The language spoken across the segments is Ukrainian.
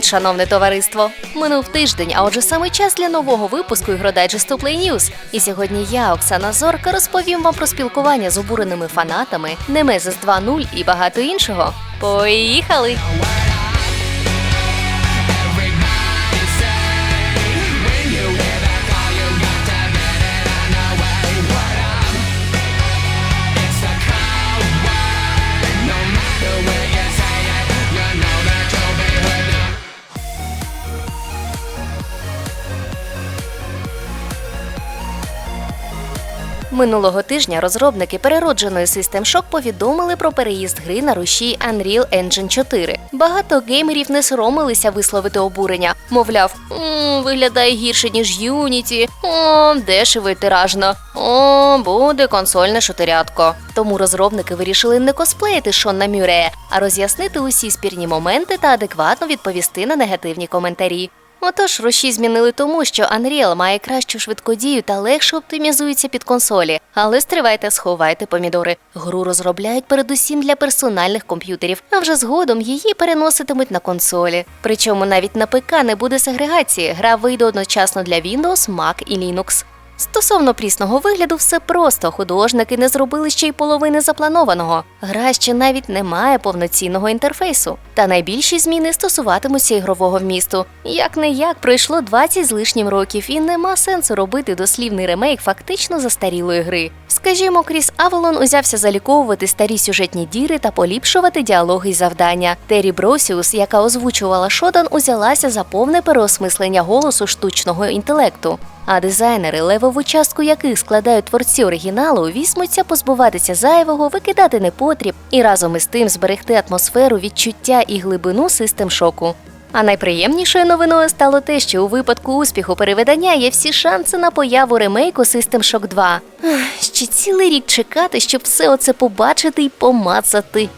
Привіт, шановне товариство! Минув тиждень, а отже саме час для нового випуску ігродайджесту Play News. І сьогодні я, Оксана Зорка, розповім вам про спілкування з обуреними фанатами, Немезис 2.0 і багато іншого. Поїхали! Минулого тижня розробники переродженої System Shock повідомили про переїзд гри на рушій Unreal Engine 4. Багато геймерів не соромилися висловити обурення. Мовляв, «М, виглядає гірше, ніж Unity, о, дешево і тиражно, о, буде консольне шутирятко. Тому розробники вирішили не косплеїти Шонна Мюрея, а роз'яснити усі спірні моменти та адекватно відповісти на негативні коментарі. Отож, руші змінили тому, що Unreal має кращу швидкодію та легше оптимізується під консолі. Але стривайте, сховайте помідори. Гру розробляють передусім для персональних комп'ютерів, а вже згодом її переноситимуть на консолі. Причому навіть на ПК не буде сегрегації. Гра вийде одночасно для Windows, Mac і Linux. Стосовно прісного вигляду, все просто. Художники не зробили ще й половини запланованого. Гра ще навіть не має повноцінного інтерфейсу. Та найбільші зміни стосуватимуться ігрового вмісту. Як не як пройшло 20 з лишнім років, і нема сенсу робити дослівний ремейк фактично застарілої гри. Скажімо, Кріс Авелон узявся заліковувати старі сюжетні діри та поліпшувати діалоги й завдання. Террі Бросіус, яка озвучувала Шодан, узялася за повне переосмислення голосу штучного інтелекту. А дизайнери, левову частку яких складають творці оригіналу, візьмуться позбуватися зайвого, викидати непотріб і разом із тим зберегти атмосферу відчуття і глибину систем шоку. А найприємнішою новиною стало те, що у випадку успіху перевидання є всі шанси на появу ремейку System Shock 2. Ще цілий рік чекати, щоб все оце побачити й помацати.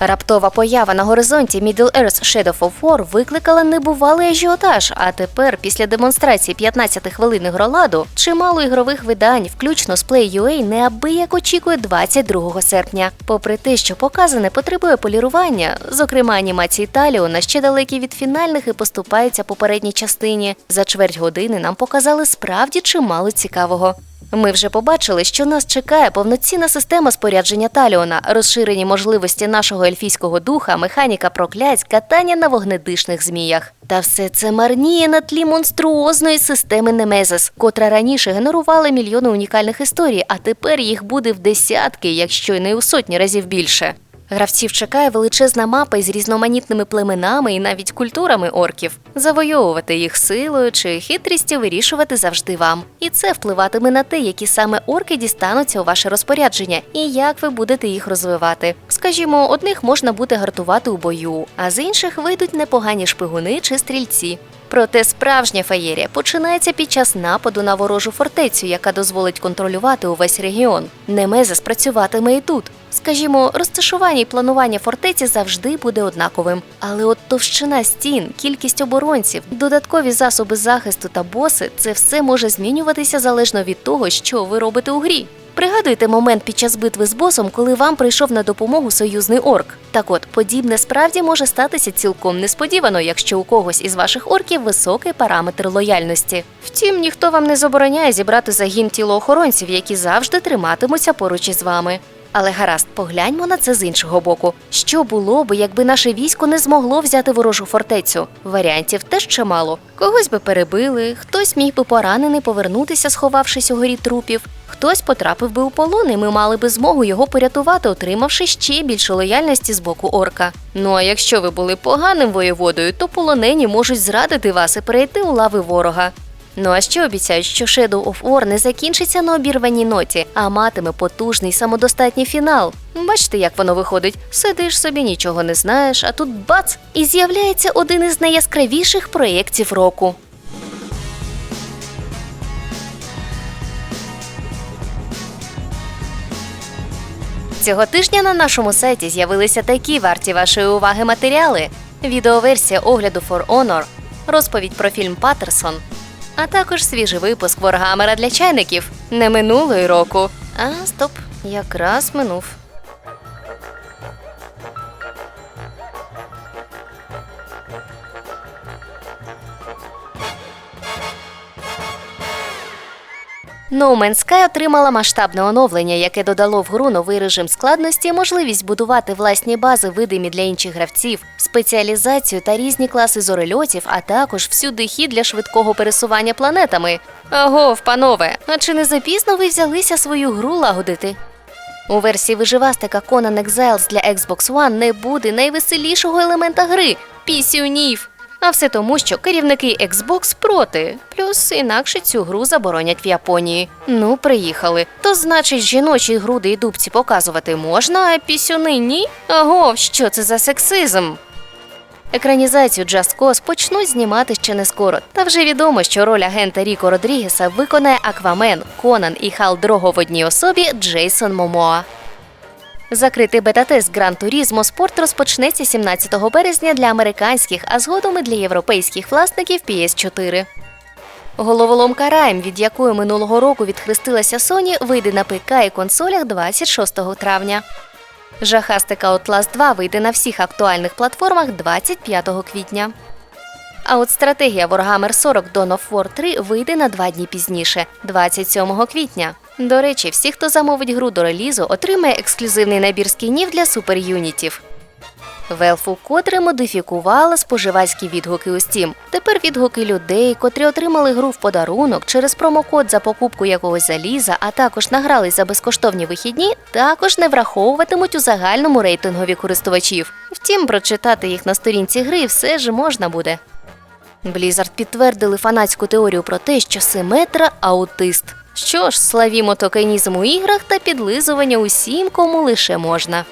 Раптова поява на горизонті Middle-earth Shadow of War викликала небувалий ажіотаж. А тепер, після демонстрації 15 хвилин ігроладу, чимало ігрових видань, включно з Play.ua, неабияк очікує 22 серпня. Попри те, що показане потребує полірування, зокрема анімації Таліона ще далекі від фінальних і поступаються попередній частині. За чверть години нам показали справді чимало цікавого. Ми вже побачили, що нас чекає повноцінна система спорядження Таліона, розширені можливості нашого ельфійського духа, механіка проклять, катання на вогнедишних зміях. Та все це марніє на тлі монструозної системи Немезис, котра раніше генерувала мільйони унікальних історій, а тепер їх буде в десятки, якщо й не у сотні разів більше. Гравців чекає величезна мапа із різноманітними племенами і навіть культурами орків. Завойовувати їх силою чи хитрістю вирішувати завжди вам. І це впливатиме на те, які саме орки дістануться у ваше розпорядження і як ви будете їх розвивати. Скажімо, одних можна буде гартувати у бою, а з інших вийдуть непогані шпигуни чи стрільці. Проте справжня феєрія починається під час нападу на ворожу фортецю, яка дозволить контролювати увесь регіон. Немезис працюватиме і тут. Скажімо, розташування і планування фортеці завжди буде однаковим. Але от товщина стін, кількість оборонців, додаткові засоби захисту та боси це все може змінюватися залежно від того, що ви робите у грі. Пригадуйте момент під час битви з босом, коли вам прийшов на допомогу союзний орк. Так от, подібне справді може статися цілком несподівано, якщо у когось із ваших орків високий параметр лояльності. Втім, ніхто вам не забороняє зібрати загін тілоохоронців, які завжди триматимуться поруч із вами. Але гаразд, погляньмо на це з іншого боку. Що було би, якби наше військо не змогло взяти ворожу фортецю? Варіантів теж чимало. Когось би перебили, хтось міг би поранений повернутися, сховавшись у горі трупів. Хтось потрапив би у полон, і ми мали би змогу його порятувати, отримавши ще більше лояльності з боку орка. Ну а якщо ви були поганим воєводою, то полонені можуть зрадити вас і перейти у лави ворога. Ну а ще обіцяють, що Shadow of War не закінчиться на обірваній ноті, а матиме потужний самодостатній фінал. Бачите, як воно виходить? Сидиш собі, нічого не знаєш, а тут бац! І з'являється один із найяскравіших проєктів року. Цього тижня на нашому сайті з'явилися такі варті вашої уваги матеріали: відеоверсія огляду For Honor, розповідь про фільм Паттерсон а також свіжий випуск Воргамера для чайників не минулої року. А, стоп, якраз минув. No Man's Sky отримала масштабне оновлення, яке додало в гру новий режим складності, можливість будувати власні бази, видимі для інших гравців, спеціалізацію та різні класи зорельотів, а також всюди хід для швидкого пересування планетами. Агов, панове, а чи не запізно ви взялися свою гру лагодити? У версії виживастика Conan Exiles для Xbox One не буде найвеселішого елемента гри пісюнів. А все тому, що керівники Xbox проти. Плюс інакше цю гру заборонять в Японії. Ну, приїхали. То значить, жіночі груди і дубці показувати можна, а пісюни ні? Аго, що це за сексизм? Екранізацію Just Cause почнуть знімати ще не скоро. Та вже відомо, що роль агента Ріко Родрігеса виконає Аквамен, Конан і Хал Дрого в одній особі Джейсон Момоа. Закритий бета-тест Гран Турізмо Спорт розпочнеться 17 березня для американських, а згодом і для європейських власників PS4. Головоломка Райм, від якої минулого року відхрестилася Sony, вийде на ПК і консолях 26 травня. Жахастика Outlast 2 вийде на всіх актуальних платформах 25 квітня. А от стратегія Warhammer 40 Dawn of War 3 вийде на два дні пізніше, 27 квітня. До речі, всі, хто замовить гру до релізу, отримає ексклюзивний набір скінів для суперюнітів. Valve вкотре модифікувала споживацькі відгуки у Steam. Тепер відгуки людей, котрі отримали гру в подарунок через промокод за покупку якогось заліза, а також награлись за безкоштовні вихідні, також не враховуватимуть у загальному рейтингові користувачів. Втім, прочитати їх на сторінці гри все ж можна буде. Blizzard підтвердили фанатську теорію про те, що Симетра аутист. Що ж, славімо токенізм у іграх та підлизування усім, кому лише можна.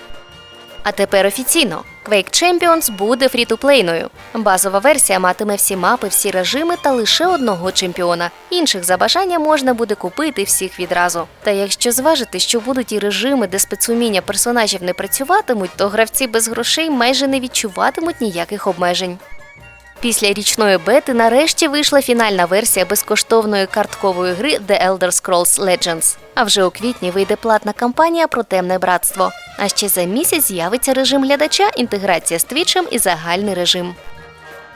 А тепер офіційно. Quake Champions буде фрі-ту-плейною. Базова версія матиме всі мапи, всі режими та лише одного чемпіона. Інших за бажання можна буде купити всіх відразу. Та якщо зважити, що будуть і режими, де спецуміння персонажів не працюватимуть, то гравці без грошей майже не відчуватимуть ніяких обмежень. Після річної бети нарешті вийшла фінальна версія безкоштовної карткової гри The Elder Scrolls Legends. А вже у квітні вийде платна кампанія про темне братство. А ще за місяць з'явиться режим глядача, інтеграція з твічем і загальний режим.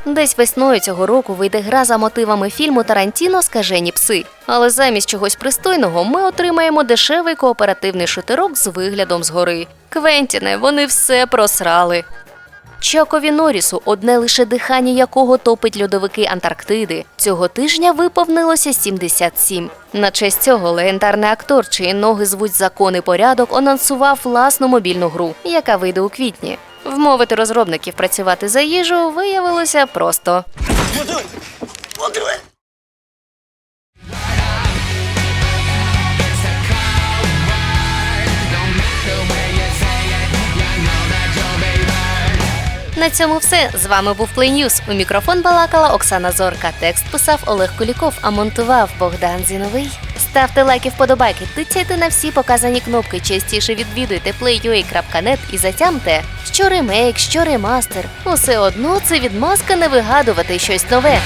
Десь весною цього року вийде гра за мотивами фільму Тарантіно Скажені пси. Але замість чогось пристойного ми отримаємо дешевий кооперативний шутерок з виглядом згори. Квентіне, вони все просрали. Чакові Норрісу, одне лише дихання якого топить льодовики Антарктиди. Цього тижня виповнилося 77. На честь цього легендарний актор, чиї ноги звуть закон і порядок, анонсував власну мобільну гру, яка вийде у квітні. Вмовити розробників працювати за їжу виявилося просто. На цьому все. З вами був плейнюс. У мікрофон балакала Оксана Зорка. Текст писав Олег Куліков, а монтував Богдан Зіновий. Ставте лайки, вподобайки, тицяйте на всі показані кнопки, частіше відвідуйте playua.net і затямте, що ремейк, що ремастер. Усе одно це відмазка не вигадувати щось нове.